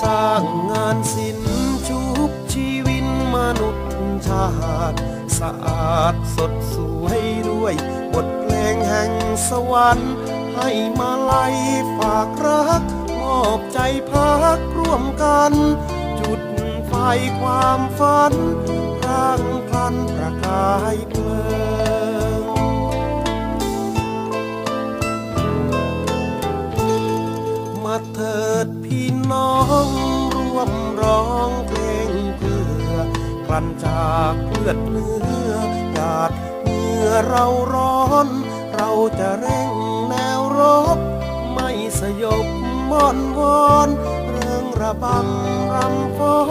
สร้างงานศิลป์ชุบชีวินมนุษย์ชาติสะอาดสดสวยด้วย บทเพลงแห่งสวรรค์ ให้มาลัยฝากรักมอบใจพักร่วมกัน จุดไฟความฝันร่างพลันประกายเพลิงมาเถิดพี่ องร่วมร้องเพลงเพื่อกลั่นจากเลือดเนื้อหยาดเหงื่อเราร้อน เราจะเร่งแนวรบ ไม่สยบม่อนวอน เรื่องระบำรำฟ้อน